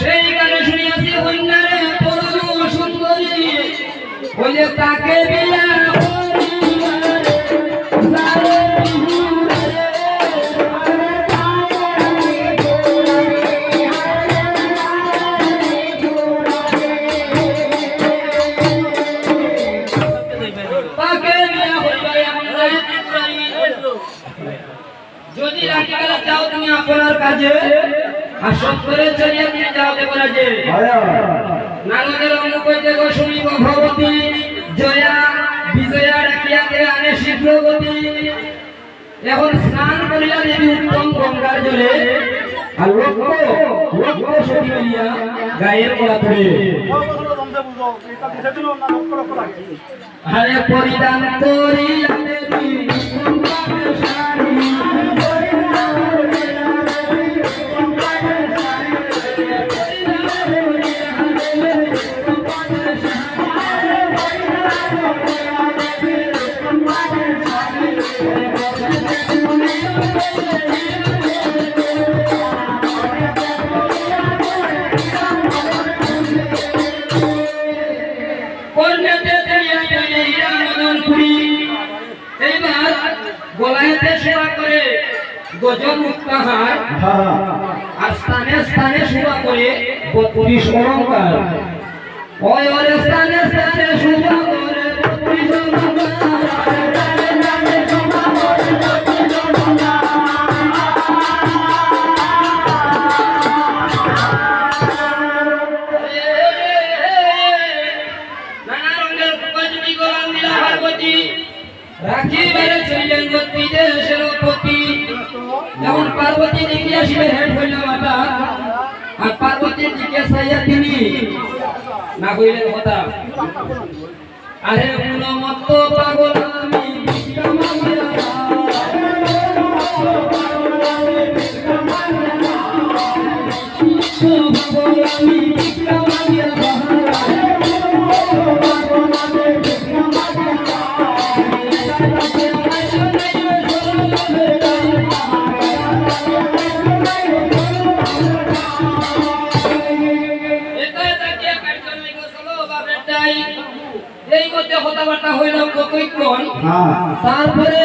সেই গানে শুনিয়াছি কন্যারে পরম সুন্দরী। যে তাকে বিয়া আর সব করে চলিয়া দিয়ে যাও দেবরাজে নাগদের অনুকৈতে গোস্বামী ভগবতী জয়া বিজয়া ডাকিয়াকে আনে শীঘ্রগতি এখন স্নান করিয়া দেবী উত্তম গঙ্গার জলে আর লক্ষ লক্ষ সতী মিলিয়া গায়ের কলা ধরে আরে পরিধান করিয়া করে গজব মুক্তাহার আর স্থানে স্থানে সেবা করে বত্রিশ অলঙ্কার। ওই স্থানে স্থানে সেবা শিবের হেড হইল মাতা আর পার্বতীর দিকে সাইয়া তিনি, না কইলেন কথা আরে মত পাগল আমি। পাগল আমি বিক্রমাঙ্গা। মধ্যে কথাবার্তা হইল কতক্ষণ তারপরে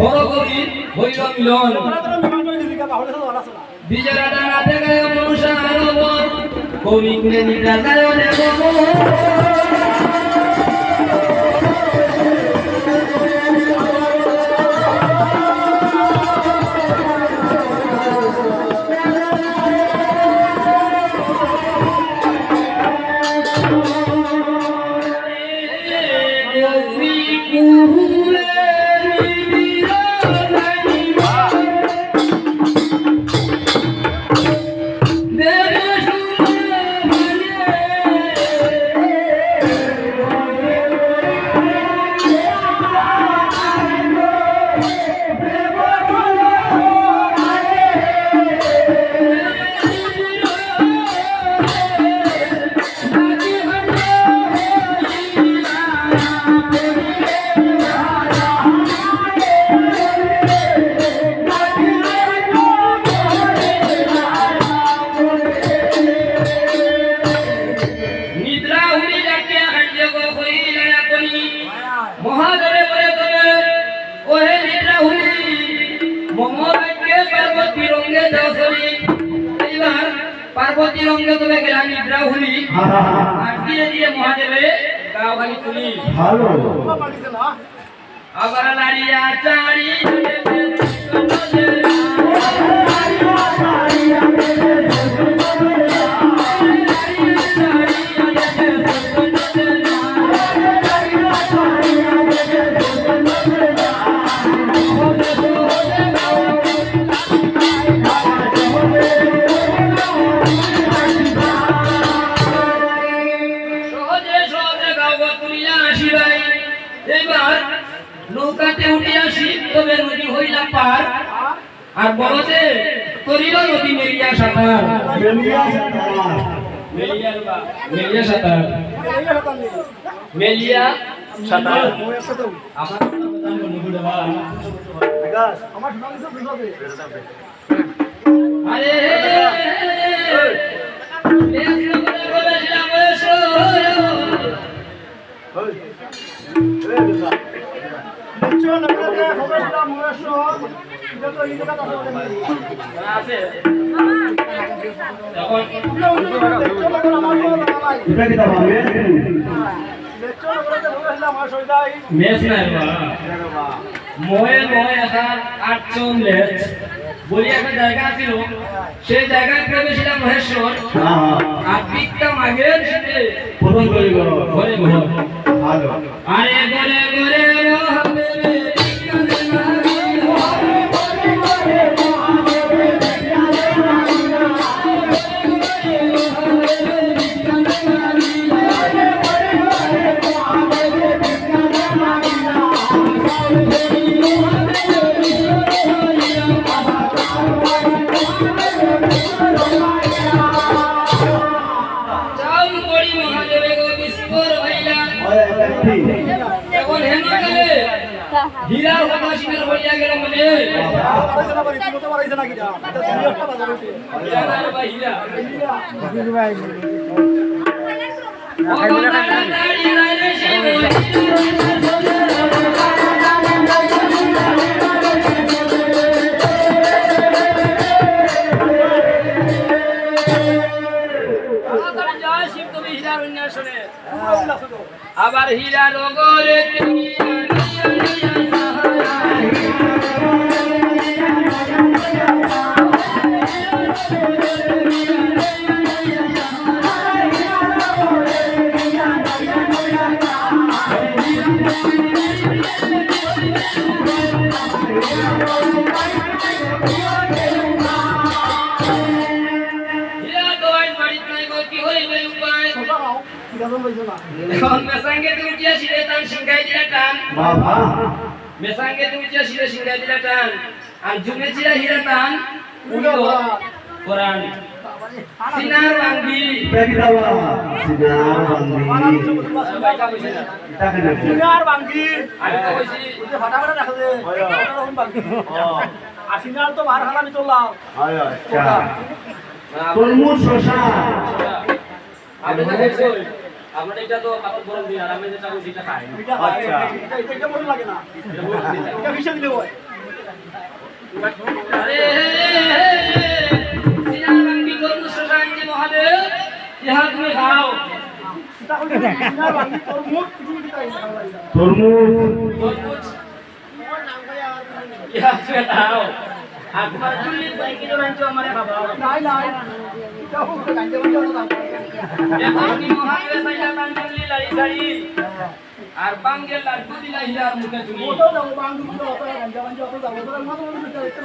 বড় কবি হইল মিলন। বিজয় রাধা থেকে মনুষা আরব গৌরী নিদ্রা যায় পার্বতী রঙ্গে তবে নিদ্রা হুনি আর ধীরে মহাদেবে তুলি আবার নারী চারি হাতে উঠে আসি তবে নদী হইলা পার। আর বড়তে তরিল নদী মেলিয়া সাঁতার। মেলিয়া সাঁতার। মেলিয়া আমার মেস নাই বলি একটা জায়গা ছিল সেই মহেশ্বর। হ্যাঁ হ্যাঁ। আর পিকটা মাগের সাথে প্রথম করে গো। ঘরে ঘরে ভালো। আরে ঘরে ঘরে এখন হেন গেলে হীরা হতা শিকার হইয়া গেলে মনে হীরা ভগবান দাঁড়িয়ে এখন মেসাঙ্গে তুমি শিরে টান সিংহাই দিলা টান। বাবা। মেসাঙ্গে তুমি শিরে সিংহাই দিলা টান। আর জুমে চিরা হিরা টান উড়ো কোরআন। সিনার বাঙ্গি সিনার কইছে এটা কি নাকি আমি তো মার হয় আচ্ছা তরমুজ শসা আপনি তো কইছো আপনার এটা তো কাপড় গরম দিন আর আমি যেটা কইছি এটা খাই আচ্ছা। এটা এটা মনে লাগে না। এটা হিসেবে দিলে হয় আরে সিনার করুন শশাঙ্কি মহাদেব ইহা তুমি খাও। চুল্লি দুই কিলো রাঞ্চো আমারে খাবাও। নাই নাই। আর বাঙ্গের লাড্ডু দিলা হিরার মুখে তুমি ওটাও যাব, বাঙি গুলো অত গাঞ্জা বাঞ্জা অত যাব। ওটার মতো মতো দেখতে